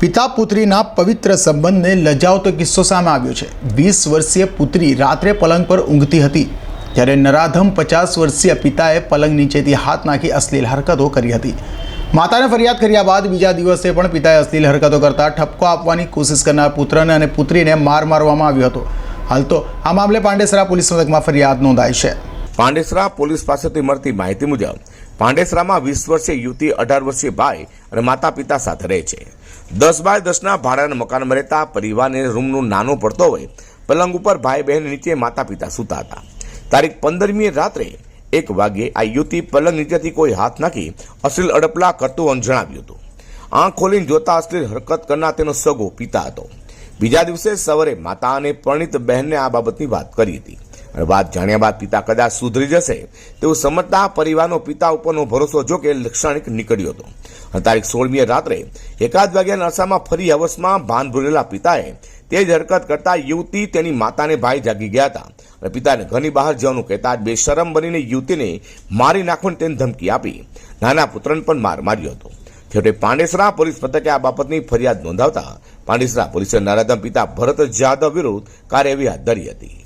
પિતા પુત્રીના પવિત્ર સંબંધને લજાવતો કિસ્સો સામે આવ્યો છે. વીસ વર્ષીય પુત્રી રાત્રે પલંગ પર ઊંઘતી હતી. ત્યારે નરાધમ પચાસ વર્ષીય પિતાએ પલંગ નીચેથી હાથ નાખી અશ્લીલ હરકતો કરી હતી. માતાને ફરિયાદ કર્યા બાદ બીજા દિવસે પણ પિતાએ અશ્લીલ હરકતો કરતા ઠપકો આપવાની કોશિશ કરનાર પુત્રને અને પુત્રીને માર મારવામાં આવ્યો હતો. હાલ તો આ મામલે પાંડેસરા પોલીસ મથકમાં ફરિયાદ નોંધાઈ છે. પાંડેસરા પોલીસ પાસેથી મળતી માહિતી મુજબ પાંડેસરામાં વીસ વર્ષીય યુવતી, અઢાર વર્ષીય ભાઈ અને માતા પિતા સાથે રહે છે. દસ બાય દસના ભાડાના મકાનમાં રહેતા પરિવારને રૂમનું નાનું પડતો હોય, પલંગ ઉપર ભાઈ બહેન નીચે માતા પિતા સૂતા હતા. તારીખ પંદરમી રાત્રે એક વાગ્યે આ યુવતી પલંગ નીચેથી કોઈ હાથ નાખી અશ્લીલ અડપલા કરતું જણાવ્યું હતું. આંખ ખોલીને જોતા અશ્લીલ હરકત કરનાર તેનો સગો પિતા હતો. બીજા દિવસે સવારે માતા અને પરણિત બહેનને આ બાબતની વાત કરી હતી. અને વાત જાણ્યા બાદ પિતા કદાચ સુધરી જશે તેવું સમજતા પરિવારનો પિતા ઉપરનો ભરોસો જો કે લાક્ષણિક નીકળ્યો હતો. અને તારીખ સોળમીએ રાત્રે એકાદ વાગ્યાના અરસામાં ફરી હવસમાં ભાન ભૂલેલા પિતાએ તે જ હરકત કરતા યુવતી તેની માતાને ભાઈ જાગી ગયા હતા. અને પિતાને ઘરની બહાર જવાનું કહેતા બેશરમ બનીને યુવતીને મારી નાખવાની તેને ધમકી આપી. નાના પુત્રને પણ માર માર્યો હતો. છેવટે પાંડેસરા પોલીસ મથકે આ બાબતની ફરિયાદ નોંધાવતા પાંડેસરા પોલીસે નરાધમ પિતા ભરત જાદવ વિરુદ્ધ કાર્યવાહી હાથ ધરી હતી.